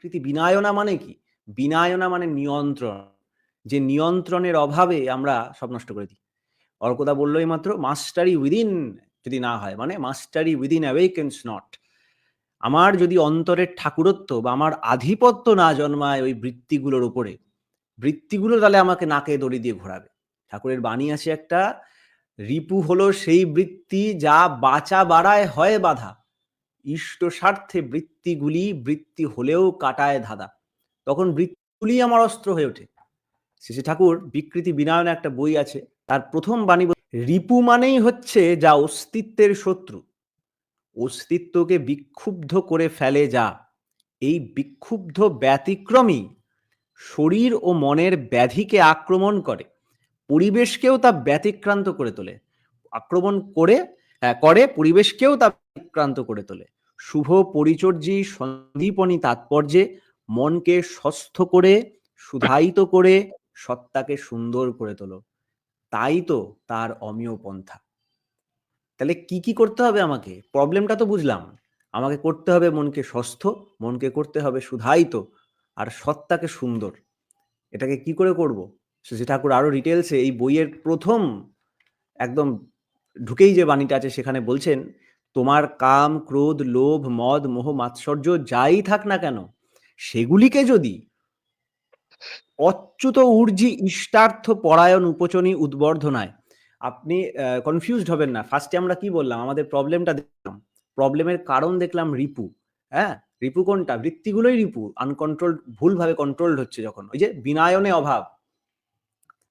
কৃতি বিনায়না মানে কি? বিনায়না মানে নিয়ন্ত্রণ। যে নিয়ন্ত্রণের অভাবে আমরা সব নষ্ট করে দিই। অর্কদা বলল মাত্র মাস্টারি উইদিন যদি না হয় মানে মাস্টারি উইদিন অ্যাওয়েকেন্স নট আমার যদি অন্তরের ঠাকুরত্ব বা আমার আধিপত্য না জন্মায় ওই বৃত্তিগুলোর উপরে, বৃত্তিগুলো তাহলে আমাকে নাকে দড়ি দিয়ে ঘোরাবে। ঠাকুরের বাণী আছে একটা, রিপু হলো সেই বৃত্তি যা বাঁচা বাড়ায় হয় বাধা। ইষ্ট স্বার্থে বৃত্তিগুলি বৃত্তি হলেও কাটায় ধাঁধা। তখন বৃত্তিগুলি আমার অস্ত্র হয়ে ওঠে। শ্রী ঠাকুর বিকৃতি বিনায়নে একটা বই আছে, তার প্রথম বাণী রিপু মানেই হচ্ছে যা অস্তিত্বের শত্রু। অস্তিত্বকে বিক্ষুব্ধ করে ফেলে যা। এই বিক্ষুব্ধ ব্যতিক্রমী শরীর ও মনের ব্যাধিকে আক্রমণ করে। পরিবেশকেও তা ব্যতিক্রান্ত করে তোলে। আক্রমণ করে করে পরিবেশকেও তা বিক্রান্ত করে তোলে। শুভ পরিচর্যী সন্দীপনী তাৎপর্যে মনকে স্বস্থ করে, সুধায়িত করে সত্তাকে সুন্দর করে তোলো। তাই তো তার অমীয় পন্থা। তাহলে কি কি করতে হবে আমাকে? প্রবলেমটা তো বুঝলাম। আমাকে করতে হবে মনকে সুস্থ মনকে করতে হবে সুধায়িত আর সত্তাকে সুন্দর। এটাকে কি করে করব? শ্রী ঠাকুর আরও ডিটেলসে এই বইয়ের প্রথম একদম ঢুকেই যে বাণীটা আছে সেখানে বলছেন, তোমার কাম, ক্রোধ, লোভ, মদ, মোহ, মাৎসর্য যাই থাক না কেন, সেগুলিকে যদি অচ্যুত ঊর্জি, ইষ্টার্থ, পরায়ণ, উপচনী, উদ্বর্ধনায় আপনি কনফিউজড হবেন না। ফার্স্টে আমরা কি বললাম? আমাদের প্রবলেমটা দেখলাম। প্রবলেমের কারণ দেখলাম রিপু। হ্যাঁ? রিপু কোনটা? বৃত্তিগুলোই রিপু। আনকন্ট্রোল ভুলভাবে কন্ট্রোলড হচ্ছে যখন। ওই যে বিনায়নে অভাব।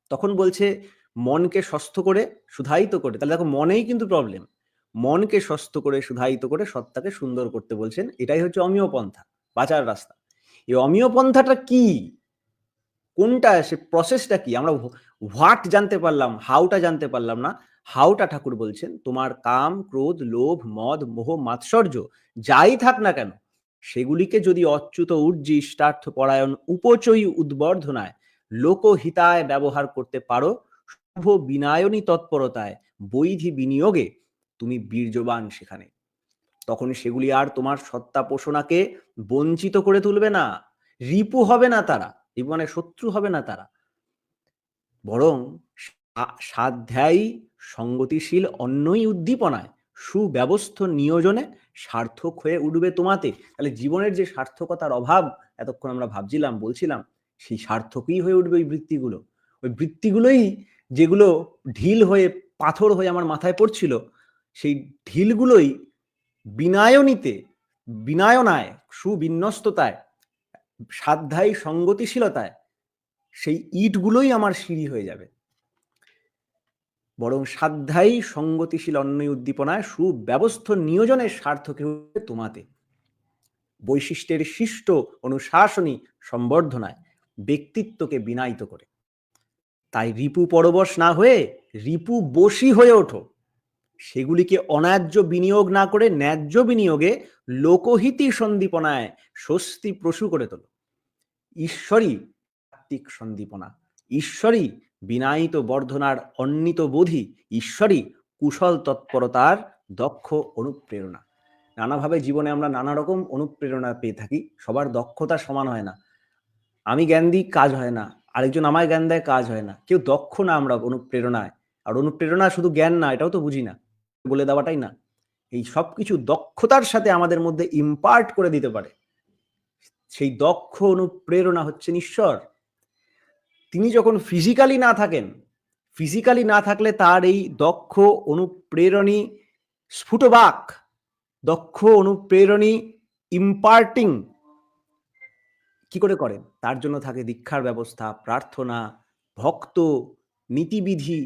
তখন বলছে মনকে সুস্থ করে, সুধায়িত করে, তাহলে দেখো মনেই কিন্তু প্রবলেম মনকে সুস্থ করে, সুধায়িত করে সত্তাকে সুন্দর করতে বলছেন, এটাই হচ্ছে অমীয় পন্থা বাঁচার রাস্তা। এই অমীয় পন্থাটা কি? কোনটা? সে প্রসেসটা কি? আমরা হোয়াট জানতে পারলাম হাউটা জানতে পারলাম না। হাউটা ঠাকুর বলছেন, তোমার কাম, ক্রোধ, লোভ, মদ, মোহ, মাৎসর্য, যাই থাক না কেন, সেগুলিকে যদি অচ্যুত ঊর্জি ইষ্টার্থ পরায়ণ উপচয়ী উদ্বর্ধনায়, লোকহিতায় ব্যবহার করতে পারো শুভ বিনায়নী তৎপরতায় বৈধি বিনিয়োগে তুমি বীর্যবান সেখানে। তখন সেগুলি আর তোমার সত্তা পোষণাকে বঞ্চিত করে তুলবে না। রিপু হবে না তারা, রিপু মানে শত্রু হবে না তারা। বরং সাধ্যায়ী, সঙ্গতিশীল, অন্যই উদ্দীপনায়, সুব্যবস্থ নিয়োজনে সার্থক হয়ে উঠবে তোমাতে। তাহলে জীবনের যে সার্থকতার অভাব, এতক্ষণ আমরা ভাবছিলাম, বলছিলাম, সেই সার্থকই হয়ে উঠবে ওই বৃত্তিগুলো। ওই বৃত্তিগুলোই যেগুলো ঢিল হয়ে, পাথর হয়ে আমার মাথায় পড়ছিল, সেই ঢিলগুলোই বিনায়নীতে, বিনায়নায়, সুবিন্যস্ততায়, সাধ্যায়ী সঙ্গতিশীলতায়, সেই ইটগুলোই আমার সিঁড়ি হয়ে যাবে। বরং সাধ্যায়ী সঙ্গতিশীল অন্য উদ্দীপনায় সুব্যবস্থ নিয়োজনের সার্থক তোমাতে। বৈশিষ্ট্যের শিষ্ট অনুশাসনী সম্বর্ধনায় ব্যক্তিত্বকে বিনায়িত করে। তাই রিপু পরবশ না হয়ে রিপু বসি হয়ে ওঠো। সেগুলিকে অন্যায্য বিনিয়োগ না করে ন্যায্য বিনিয়োগে লোকহিতি সন্দীপনায় স্বস্তি প্রসূ করে তোলো। ঈশ্বরী আত্মিক সন্দীপনা, ঈশ্বরী বিনায়িত বর্ধনার অন্নিত বোধি, ঈশ্বরী কুশল তৎপরতার দক্ষ অনুপ্রেরণা। নানাভাবে জীবনে আমরা নানা রকম অনুপ্রেরণা পেয়ে থাকি, সবার দক্ষতা সমান হয় না। আমি জ্ঞান দিই কাজ হয় না। আরেকজন আমায় জ্ঞান দেয়, কাজ হয় না। কেউ দক্ষ না আমরা অনুপ্রেরণায়। আর অনুপ্রেরণা শুধু জ্ঞান না, এটাও তো বুঝি না। বলে দেওয়াটাই না। এই সব কিছু দক্ষতার সাথে আমাদের মধ্যে ইম্পার্ট করে দিতে পারে। সেই দক্ষ অনুপ্রেরণা হচ্ছেন ঈশ্বর। তিনি যখন ফিজিক্যালি না থাকেন ফিজিক্যালি না থাকলে তার এই দক্ষ অনুপ্রেরণী স্ফুটবাক, দক্ষ অনুপ্রেরণী ইম্পার্টিং কি করে করেন? তার জন্য থাকে দীক্ষার ব্যবস্থা প্রার্থনা ভক্ত নীতিবিধি